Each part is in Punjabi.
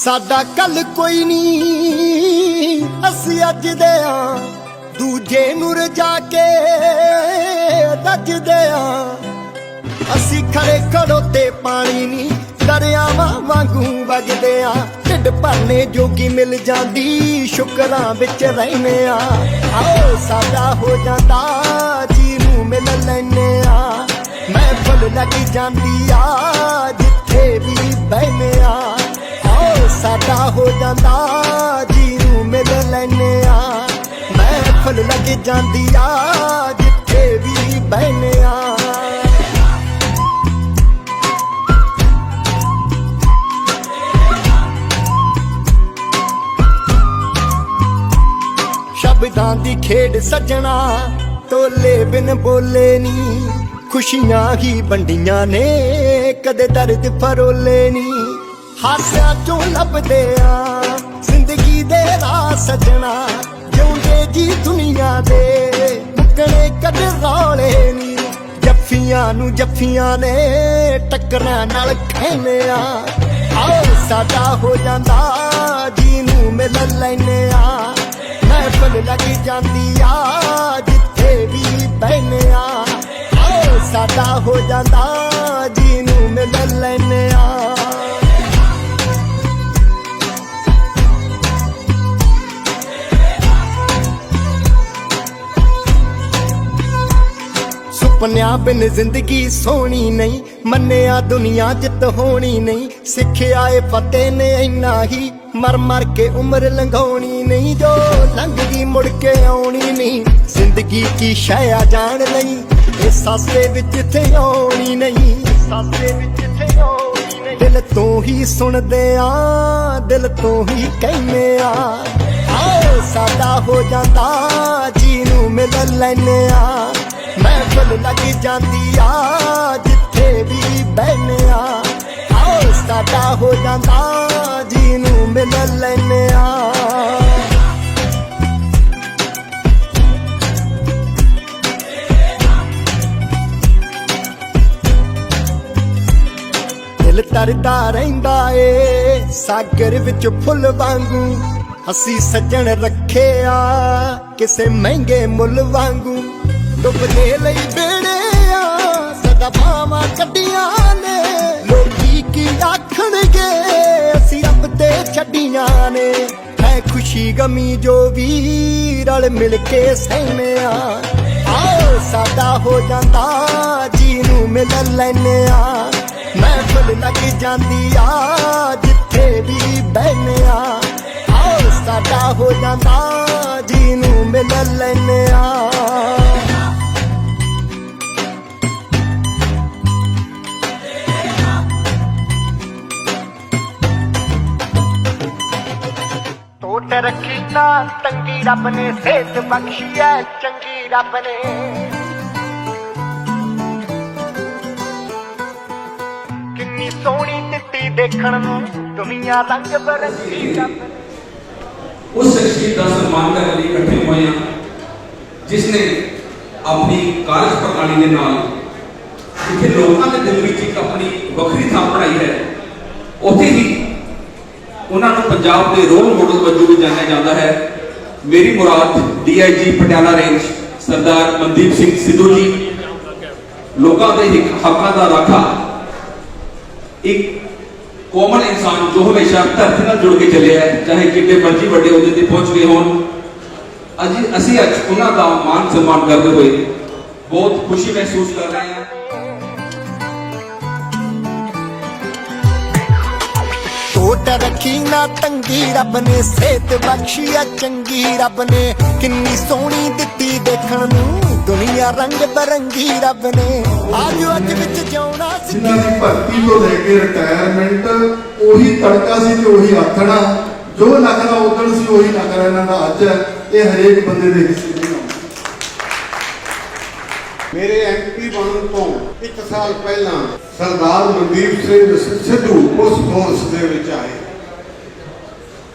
ਸਾਡਾ ਕੱਲ ਕੋਈ ਨਹੀਂ। ਅਸੀਂ ਅੱਜ ਦੇ ਆ, ਦੂਜੇ ਨੂੰ ਰਜਾ ਕੇ ਦੱਜਦੇ ਆ। ਅਸੀਂ ਖੜੇ ਖੜੋ ਤੇ ਪਾਣੀ ਨਹੀਂ, ਦਰਿਆਵਾਂ ਵਾਂਗੂ ਵਗਦੇ ਆ। ਢਿੱਡ ਭਰਨੇ ਜੋਗੀ ਮਿਲ ਜਾਂਦੀ, ਸ਼ੁਕਰਾਂ ਵਿੱਚ ਰਹਿਨੇ ਆ। ਆਓ ਸਾਡਾ ਹੋ ਜਾਂਦਾ ਜੀ ਨੂੰ ਮਿਲ ਲੈਨੇ ਆ। ਮੈਂ ਫੁੱਲ ਲੱਗ ਜਾਂਦੀ ਆ, ਜਿੱਥੇ ਵੀ ਬਹਿਨੇ ਆ। ਸਾਡਾ ਹੋ ਜਾਂਦਾ ਜੀ ਨੂੰ ਮਿਲ ਲੈਨੇ ਆ। ਮੈਂ ਫੁੱਲ ਲੱਗ ਜਾਂਦੀ ਆ, ਜਿੱਥੇ ਵੀ ਬਹਿਨੇ ਆ। ਸ਼ਬਦਾਂ ਦੀ ਖੇਡ ਸੱਜਣਾ ਤੋਲੇ ਬਿਨ ਬੋਲੇ ਨੀ। ਖੁਸ਼ੀਆਂ ਹੀ ਵੰਡੀਆਂ ਨੇ, ਕਦੇ ਦਰਦ ਫਰੋਲੇ ਨੀ। ਹਾਸਿਆਂ ਚੋਂ ਲੱਭਦੇ ਆ? ਜ਼ਿੰਦਗੀ ਦੇ ਰਾਹ ਸੱਜਣਾ ਜਿਉਂਦੇ ਜੀ ਦੁਨੀਆ ਦੇ। ਮੁੱਕਣੇ ਕਦੇ ਰੌਲੇ ਨੀ, ਜੱਫੀਆਂ ਨੂੰ ਜੱਫੀਆਂ ਨੇ ਟੱਕਰਾਂ ਨਾਲ ਖੈਨੇ ਆ। ਆਓ ਸਾਡਾ ਹੋ ਜਾਂਦਾ ਜੀ ਨੂੰ ਮਿਲ ਲੈਨੇ ਆ। ਮਹਿਫਲ ਲੱਗ ਜਾਂਦੀ ਆ, ਜਿੱਥੇ ਵੀ ਬਹਿਨੇ ਆ। ਆਓ ਸਾਡਾ ਹੋ ਜਾਂਦਾ ਜੀ ਨੂੰ ਮਿਲ ਲੈਨੇ ਆ। ਸੁਪਨਿਆਂ ਬਿਨ ਜ਼ਿੰਦਗੀ ਸੋਹਣੀ ਨਹੀਂ, ਮੰਨਿਆ ਦੁਨੀਆ ਜਿੱਤ ਹੋਣੀ ਨਹੀਂ, ਸਿੱਖਿਆ ਏ ਫਤਿਹ ਨੇ ਇੰਨਾ ਹੀ, ਮਰ ਮਰ ਕੇ ਉਮਰ ਲੰਘਾਉਣੀ ਨਹੀਂ, ਜੋ ਲੰਘ ਮੁੜ ਕੇ ਆਉਣੀ ਨਹੀਂ, ਜ਼ਿੰਦਗੀ ਕੀ ਸ਼ੈ ਆ ਜਾਣ ਲਈ ਇਹ ਸਾਸੇ ਵਿੱਚ ਇੱਥੇ ਆਉਣੀ ਨਹੀਂ ਸਾਸੇ ਵਿੱਚ ਇੱਥੇ ਆਉਣੀ ਨਹੀਂ। ਦਿਲ ਤੋਂ ਹੀ ਸੁਣਦੇ ਆ, ਦਿਲ ਤੋਂ ਹੀ ਕਹਿੰਦੇ ਆ, ਆਓ ਸਾਡਾ ਹੋ ਜਾਂਦਾ, ਜੀ ਨੂੰ ਮਿਲ ਲੈਨੇ ਆ। ਮੈਂ ਫੁੱਲ ਲੱਗ ਜਾਂਦੀ ਆ ਜਿੱਥੇ ਵੀ ਬਹਿਨੇ ਆਓ ਸਾਡਾ ਹੋ ਜਾਂਦਾ ਜੀ ਨੂੰ ਮਿਲ ਲੈਨੇ ਆ ਦਿਲ ਤਰਦਾ ਰਹਿੰਦਾ ਏ, ਸਾਗਰ ਵਿੱਚ ਫੁੱਲ ਵਾਂਗੂ। ਅਸੀਂ ਸੱਜਣ ਰੱਖਿਆ, ਕਿਸੇ ਮਹਿੰਗੇ ਮੁੱਲ ਵਾਂਗੂ। ਡੁੱਬਦੇ ਲਈ ਬੇੜੇ ਆ। ਸਦਾ ਭਾਵਾਂ ਕੱਢੀਆਂ ਨੇ। ਲੋਕੀ ਕੀ ਆਖਣਗੇ? ਅਸੀਂ ਰੱਬ ਤੇ ਛੱਡੀਆਂ ਨੇ। ਹੈ ਖੁਸ਼ੀ ਗਮੀ ਜੋ ਵੀ ਰਲ ਮਿਲ ਕੇ ਸਹਿਨੇ ਆ ਆਓ ਸਾਡਾ ਹੋ ਜਾਂਦਾ ਜੀ ਨੂੰ ਮਿਲ ਲੈਨੇ ਆ। ਮੈਂ ਫੁੱਲ ਲੱਗ ਜਾਂਦੀ ਆ, ਜਿੱਥੇ ਵੀ ਬਹਿਨੇ ਆ। ਆਓ ਸਾਡਾ ਹੋ ਜਾਂਦਾ ਜੀ ਨੂੰ ਮਿਲ ਲੈਨੇ ਆ। ਟੋਟ ਰੱਖੀ ਨਾ ਤੰਗੀ ਰੱਬ ਨੇ ਸਿਹਤ ਬਖਸ਼ੀ ਐ, ਚੰਗੀ ਰੱਬ ਨੇ। ਕਿੰਨੀ ਸੋਹਣੀ ਦਿੱਤੀ ਦੇਖਣ ਨੂੰ, ਦੁਨੀਆ ਰੰਗ ਬਰੰਗੀ ਰੱਬ ਨੇ। ਉਸ ਸ਼ਖਸੀਅਤ ਦਾ ਸਨਮਾਨ ਕਰਨ ਲਈ ਇਕੱਠੇ ਹੋਏ ਹਾਂ, ਜਿਸ ਨੇ ਆਪਣੀ ਕਾਰਜ ਪ੍ਰਣਾਲੀ ਦੇ ਨਾਲ ਜਿੱਥੇ ਲੋਕਾਂ ਦੇ ਦਿਲ ਵਿੱਚ ਇੱਕ ਆਪਣੀ ਵੱਖਰੀ ਥਾਂ ਬਣਾਈ ਹੈ। ਉੱਥੇ ਹੀ ਉਹਨਾਂ ਨੂੰ ਪੰਜਾਬ ਦੇ ਰੋਲ ਮਾਡਲ ਵਜੋਂ ਵੀ ਜਾਣਿਆ ਜਾਂਦਾ ਹੈ। ਮੇਰੀ ਮੁਰਾਦ ਡੀਆਈਜੀ ਪਟਿਆਲਾ ਰੇਂਜ ਸਰਦਾਰ ਮਨਦੀਪ ਸਿੰਘ ਸਿੱਧੂ ਜੀ। ਲੋਕਾਂ ਦੇ ਹੱਕਾਂ ਦਾ ਰਾਖਾ। ਇੱਕ ਕੋਮਨ ਇਨਸਾਨ ਜੋ ਹਮੇਸ਼ਾ ਧਰਤੀ ਨਾਲ ਜੁੜ ਕੇ ਚੱਲਿਆ ਹੈ, ਚਾਹੇ ਕਿੰਨੇ ਮਰਜ਼ੀ ਵੱਡੇ ਅਹੁਦੇ ਤੇ ਪਹੁੰਚ ਗਏ ਹੋਣ। ਅੱਜ ਅਸੀਂ ਅੱਜ ਉਹਨਾਂ ਦਾ ਮਾਨ ਸਨਮਾਨ ਕਰਦੇ ਹੋਏ ਬਹੁਤ ਖੁਸ਼ੀ ਮਹਿਸੂਸ ਕਰ ਰਹੇ ਹਾਂ। ਰੱਖੀ ਨਾ ਤੰਗੀ, ਰੱਬ ਨੇ ਸਿਹਤ ਬਖਸ਼ੀ ਆ ਚੰਗੀ। ਰੱਬ ਨੇ ਕਿੰਨੀ ਸੋਹਣੀ ਦਿੱਤੀ ਦੇਖਣ ਨੂੰ, ਦੁਨੀਆ ਰੰਗ ਬਰੰਗੀ। ਰੱਬ ਨੇ ਆਜੋ ਅੱਜ ਵਿੱਚ ਜਿਉਣਾ ਜਿਨ੍ਹਾਂ ਦੀ ਭਰਤੀ ਤੋਂ ਲੈ ਕੇ ਰਿਟਾਇਰਮੈਂਟ ਉਹੀ ਤੜਕਾ ਸੀ ਤੇ ਉਹੀ ਆਥਣਾ। ਜੋ ਨਖਰਾ ਉਦਣ ਸੀ, ਉਹੀ ਨਖਰਾ ਇਹਨਾਂ ਦਾ ਅੱਜ ਹੈ। ਇਹ ਹਰੇਕ ਬੰਦੇ ਦੇ ਹਿੱਸੇ ਨਹੀਂ ਮੇਰੇ ਐਮਪੀ ਬਣਨ ਤੋਂ 1 ਸਾਲ ਪਹਿਲਾਂ ਸਰਦਾਰ ਮਨਦੀਪ ਸਿੰਘ ਸਿੱਧੂ ਉਸ ਫੋਰਸ ਦੇ ਵਿੱਚ ਆਏ।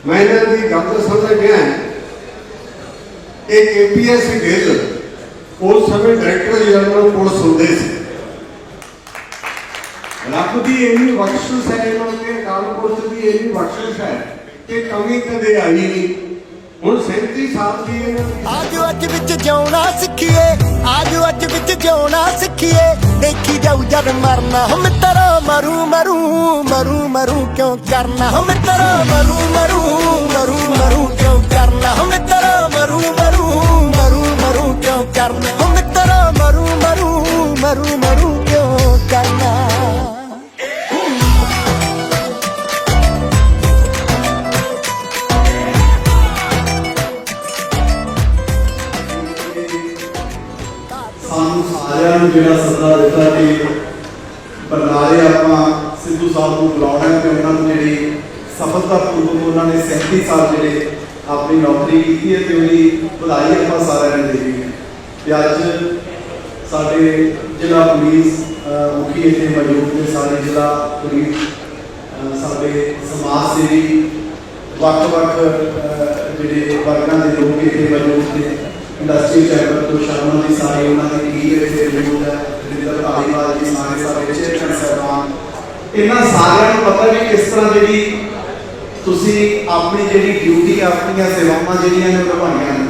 ਮੈਂ ਇਹਨਾਂ ਦੀ ਗੱਲ ਸਮਝ ਗਿਆ ਇਹ ਕੇਪੀਐਸ ਗਿੱਲ ਉਸ ਸਮੇਂ ਡਾਇਰੈਕਟਰ ਜਨਰਲ ਪੁਲਿਸ ਹੁੰਦੇ ਸੀ। ਰੱਬ ਦੀ ਇੰਨੀ ਬਖਸ਼ਿਸ਼ ਹੈ ਇਹਨਾਂ ਤੇ ਅਕਾਲ ਦੀ ਇੰਨੀ ਬਖਸ਼ਿਸ਼ ਹੈ ਕਿ ਕਮੀ ਕਦੇ ਆਈ ਨਹੀਂ। ਹੁਣ 37 ਸਾਲ ਦੀ ਇਹਨਾਂ ਦੀ ਆਜੋ ਅੱਜ ਵਿੱਚ ਜਿਉਣਾ ਸਿੱਖੀਏ। ਆਜੋ ਅੱਜ ਵਿੱਚ ਜਿਉਣਾ ਸਿੱਖੀਏ। ਦੇਖੀ ਜਾਊ ਜਦ ਮਰਨਾ। ਹਮ ਤੇਰਾ ਮਰੂ ਮਰੂ ਮਰੂ ਮਰੂ ਕਿਉਂ ਕਰਨਾ? ਹਮ ਤੇਰਾ ਮਰੂ ਮਰੂ ਸਾਨੂੰ ਸਾਰਿਆਂ ਨੂੰ ਜਿਹੜਾ ਸੱਦਾ ਦਿੱਤਾ ਕਿ ਬਰਨਾਲੇ ਆਪਾਂ ਸਿੱਧੂ ਸਾਹਿਬ ਨੂੰ ਬੁਲਾਉਣਾ ਹੈ ਤੇ ਉਹਨਾਂ ਨੂੰ ਜਿਹੜੀ ਸਫਲਤਾਪੂਰਵਕ ਉਹਨਾਂ ਨੇ 37 ਸਾਲ ਜਿਹੜੇ ਆਪਣੀ ਨੌਕਰੀ ਕੀਤੀ ਹੈ ਤੇ ਉਹਦੀ ਵਧਾਈ ਆਪਾਂ ਸਾਰਿਆਂ ਨੇ ਦੇਣੀ ਹੈ। ਤੇ ਅੱਜ ਸਾਡੇ ਜ਼ਿਲ੍ਹਾ ਪੁਲਿਸ ਮੁਖੀ ਇੱਥੇ ਮੌਜੂਦ ਨੇ, ਸਾਡੇ ਜ਼ਿਲ੍ਹਾ ਪੁਲਿਸ ਸਾਡੇ ਸਮਾਜ ਸੇਵੀ, ਵੱਖ-ਵੱਖ ਜਿਹੜੇ ਵਰਗਾਂ ਦੇ ਲੋਕ ਇੱਥੇ ਮੌਜੂਦ ਨੇ। ਇੰਡਸਟਰੀ ਚੈਂਬਰ ਤੋਂ ਸ਼ਰਮਾ ਦੀ ਸਾਰੇ ਉਹਨਾਂ ਦੀ ਟੀਮ ਇੱਥੇ ਮੌਜੂਦ ਹੈ ਰਿੰਦਰ ਧਾਲੀਵਾਲ ਜੀ ਸਾਰੇ ਸਾਰੇ ਚੇਅਰਮੈਨ ਸਾਹਿਬਾਨ। ਇਹਨਾਂ ਸਾਰਿਆਂ ਨੂੰ ਪਤਾ ਵੀ ਕਿਸ ਤਰ੍ਹਾਂ ਜਿਹੜੀ ਤੁਸੀਂ ਆਪਣੀ ਜਿਹੜੀ ਡਿਊਟੀ ਆਪਣੀਆਂ ਸੇਵਾਵਾਂ ਜਿਹੜੀਆਂ ਨੇ ਨਿਭਾਉਣੀਆਂ ਨੇ।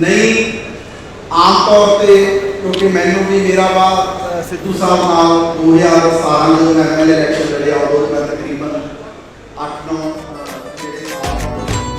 ਨਹੀਂ, ਆਮ ਤੌਰ ਤੇ ਕਿਉਂਕਿ ਮੈਨੂੰ ਵੀ ਮੇਰਾ ਬਾਅਦ ਸਿੱਧੂ ਸਾਹਿਬ ਨਾਲ 2017 ਜਦੋਂ ਮੈਂ ਐਮਐਲਏ ਇਲੈਕਸ਼ਨ ਲੜਿਆ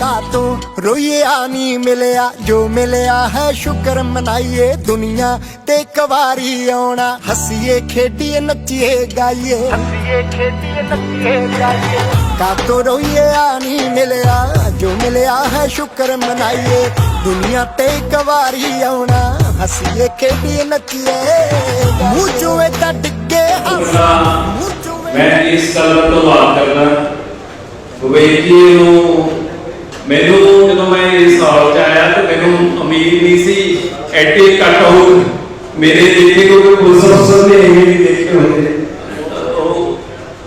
ਸਾਲ ਕਾ ਤੂੰ ਰੋਈਆ ਨਹੀਂ ਮਿਲਿਆ ਜੋ ਮਿਲਿਆ ਹੈ ਸ਼ੁਕਰ ਮਨਾਈਏ ਦੁਨੀਆ ਤੇ ਇੱਕ ਵਾਰੀ ਆਉਣਾ ਹੱਸੀਏ ਖੇਡੀਏ ਨੱਚੀਏ ਗਾਈਏ ਹੱਸੀਏ ਖੇਡੀਏ ਨੱਚੀਏ ਗਾਈਏ ਕਾ ਤੂੰ ਰੋਈਆ ਨਹੀਂ ਮਿਲਿਆ ਜੋ ਮਿਲਿਆ ਹੈ ਸ਼ੁਕਰ ਮਨਾਈਏ ਦੁਨੀਆ ਤੇ ਇੱਕ ਵਾਰੀ ਆਉਣਾ ਹੱਸੀਏ ਖੇਡੀਏ ਨੱਚੀਏ ਮੂੰਹ ਚੋਂ ਏਦਾਂ ਡਿੱਗੇ ਹੱਸ ਮੈਂ ਇਸ ਗੱਲ ਦਾ ਧੰਨਵਾਦ ਕਰਦਾ ਭੁਪੇਸ਼ ਜੀ ਨੂੰ ਮੈਨੂੰ ਜਦੋਂ ਮੈਂ ਇਸ ਹਾਲ ਚ ਆਇਆ ਤੇ ਮੈਨੂੰ ਉਮੀਦ ਨਹੀਂ ਸੀ, ਐਡੇ ਕੱਟ ਆਊਟ ਮੇਰੇ ਦੇਖੇ ਕੋਈ ਪੁਲਿਸ ਅਫਸਰ ਨੇ ਇਹ ਨਹੀਂ ਦੇਖੇ ਹੁੰਦੇ ਉਹ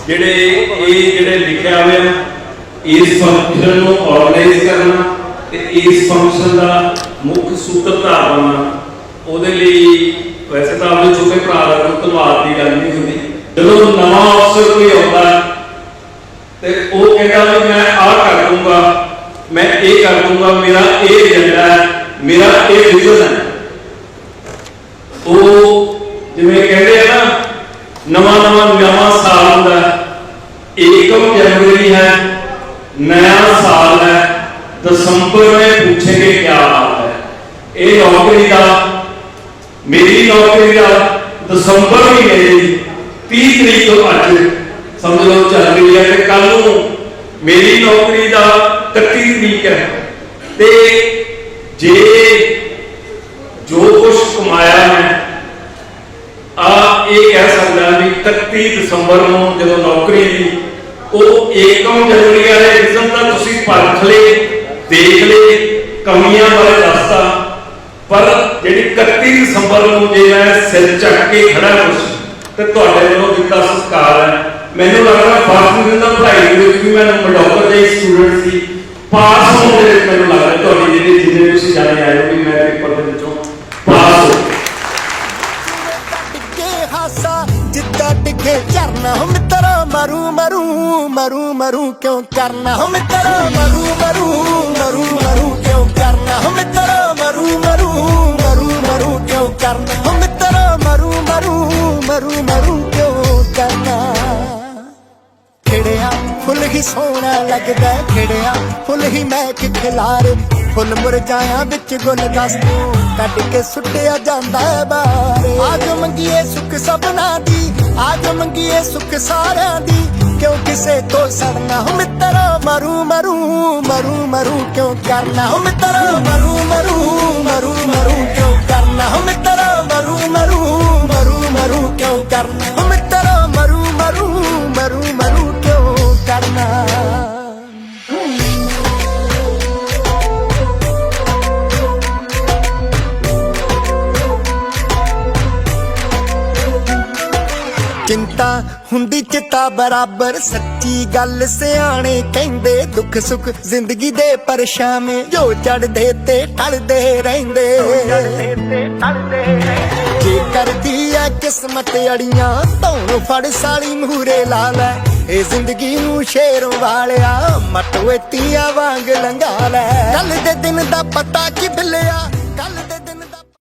ਜਿਹੜੇ ਇਹ ਜਿਹੜੇ ਲਿਖਿਆ ਹੋਇਆ, ਇਸ ਫੰਕਸ਼ਨ ਨੂੰ ਆਰਗੇਨਾਈਜ਼ ਕਰਨਾ ਤੇ ਇਸ ਫੰਕਸ਼ਨ ਦਾ ਮੁੱਖ ਸੂਤਰਧਾਰ ਬਣਨਾ, ਉਹਦੇ ਲਈ ਵੈਸੇ ਤਾਂ ਆਪਣੇ ਛੋਟੇ ਭਰਾ ਦਾ ਧੰਨਵਾਦ ਦੀ ਗੱਲ ਨਹੀਂ ਹੁੰਦੀ। ਜਦੋਂ ਨਵਾਂ ਅਫਸਰ ਕੋਈ ਆਉਂਦਾ, ਤੇ ਉਹ ਕਹਿੰਦਾ ਵੀ ਮੈਂ ਆਹ ਕਰ ਦੂੰਗਾ ਮੈਂ ਇਹ ਕਰ ਦੂੰਗਾ ਮੇਰਾ ਇਹ ਏਜੰਡਾ ਹੈ ਮੇਰਾ ਇਹ ਵਿਜ਼ਨ ਹੈ ਉਹ ਜਿਵੇਂ ਕਹਿੰਦੇ ਆ ਨਾ ਨਵਾਂ ਨਵਾਂ ਨਵਾਂ ਸਾਲ ਹੁੰਦਾ ਹੈ। ਏਕਮ ਜਨਵਰੀ ਹੈ नया साल है दसंबर में पूछेंगे क्या हाल है ਇਹ ਨੌਕਰੀ ਦਾ ਮੇਰੀ ਨੌਕਰੀ ਦਾ ਦਸੰਬਰ ਮਹੀਨੇ ਦੀ 30 ਤਰੀਕ ਤੋਂ ਅੱਜ ਸਮਝ ਲਓ ਚੱਲ ਰਹੀ ਹੈ ਤੇ ਕੱਲ ਨੂੰ ਮੇਰੀ ਨੌਕਰੀ ਦਾ 31 ਤਰੀਕ ਹੈ। ਤੇ ਜੇ ਜੋ ਕੁਝ ਕਮਾਇਆ ਮੈਂ, ਆ ਇਹ ਕਹਿ ਸਕਦਾ ਵੀ 31 ਦਸੰਬਰ ਨੂੰ ਜਦੋਂ ਨੌਕਰੀ ਦੀ, ਉਹ ਏਕਮ ਜਨਵਰੀ ਵਾਲੇ ਵਿਜ਼ਨ ਦਾ ਤੁਸੀਂ ਪਰਖ ਲਏ, ਦੇਖ ਲਏ, ਕਮੀਆਂ ਬਾਰੇ ਦੱਸਤਾ। ਪਰ ਜਿਹੜੀ 31 ਦਸੰਬਰ ਨੂੰ ਜੇ ਮੈਂ ਸਿਰ ਚੱਕ ਕੇ ਖੜਾ ਕੁਛ, ਤੇ ਤੁਹਾਡੇ ਵੱਲੋਂ ਦਿੱਤਾ ਸੰਸਕਾਰ ਹੈ। ਮੈਨੂੰ ਲੱਗਦਾ ਫਸਟ ਦਿਨ ਦਾ ਪੜ੍ਹਾਈ ਦੇ ਵਿੱਚ ਵੀ ਮੈਂ ਕਰਨਾ। ਹਮ ਤੇਰਾ ਮਰੂ ਮਰੂ ਮਰੂ ਮਰੂ, ਕਿਉਂ ਕਰਨਾ? ਹਮ ਤੇਰਾ ਮਰੂ ਮਰੂ ਮਰੂ ਮਰੂ, ਕਿਉਂ ਕਰਨਾ? ਹਮ ਤੇਰਾ ਮਰੂ ਮਰੂ ਮਰੂ ਮਰੂ, ਕਿਉਂ ਕਰਨਾ? ਖਿੜਿਆ, ਫੁੱਲ ਹੀ ਸੋਹਣਾ ਲੱਗਦਾ ਖਿੜਿਆ, ਫੁੱਲ ਹੀ ਮੈਂ ਕਿ ਖਿਲਾਰੇ ਫੁੱਲ ਮੁਰਝਾਇਆ ਵਿੱਚ ਗੁੱਲ ਦਸਤੋਂ ਕੱਢ ਕੇ ਸੁੱਟਿਆ ਜਾਂਦਾ ਹੈ ਬਾਰੇ ਆਜ ਮੰਗੀਏ ਸੁੱਖ ਸਭਨਾ ਦੀ। ਆਜ ਮੰਗੀਏ ਸੁੱਖ ਸਾਰਿਆਂ ਦੀ ਕਿਉਂ ਕਿਸੇ ਤੋਂ ਸੜਨਾ ਹਮ ਤੇਰਾ ਮਰੂ ਮਰੂ ਮਰੂ ਮਰੂ ਕਿਉਂ ਕਰਨਾ ਹਮ ਤੇਰਾ ਮਰੂ ਮਰੂ ਮਰੂ ਮਰੂ ਕਿਉਂ ਕਰਨਾ ਹਮ ਤੇਰਾ ਮਰੂ ਮਰੂ ਮਰੂ ਮਰੂ ਕਿਉਂ ਕਰਨਾ ਹਮ ਤੇਰਾ ਮਰੂ ਮਰੂ ਹੁੰਦੀ ਚਿੱਤਾ ਬਰਾਬਰ, ਸੱਚੀ ਗੱਲ ਸਿਆਣੇ ਕਹਿੰਦੇ, ਦੁੱਖ ਸੁੱਖ ਜ਼ਿੰਦਗੀ ਦੇ ਪਰਛਾਵੇਂ ਜੋ ਚੜਦੇ ਤੇ ਟਲਦੇ ਰਹਿੰਦੇ। ਜੇ ਕਰਦੀ ਐ ਕਿਸਮਤ ਅੜੀਆਂ, ਧੌਣ ਫੜ ਸਾਲੀ ਮੂਰੇ ਲਾ ਲੈ। ਇਹ ਜ਼ਿੰਦਗੀ ਨੂੰ ਸ਼ੇਰ ਵਾਲਿਆ ਮਟਵੇ ਤੀਆ ਵਾਂਗ ਲੰਘਾ ਲੈ। ਕੱਲ ਦੇ ਦਿਨ ਦਾ ਪਤਾ ਕਿ ਬਿੱਲਿਆ ਕੱਲ ਦੇ ਦਿਨ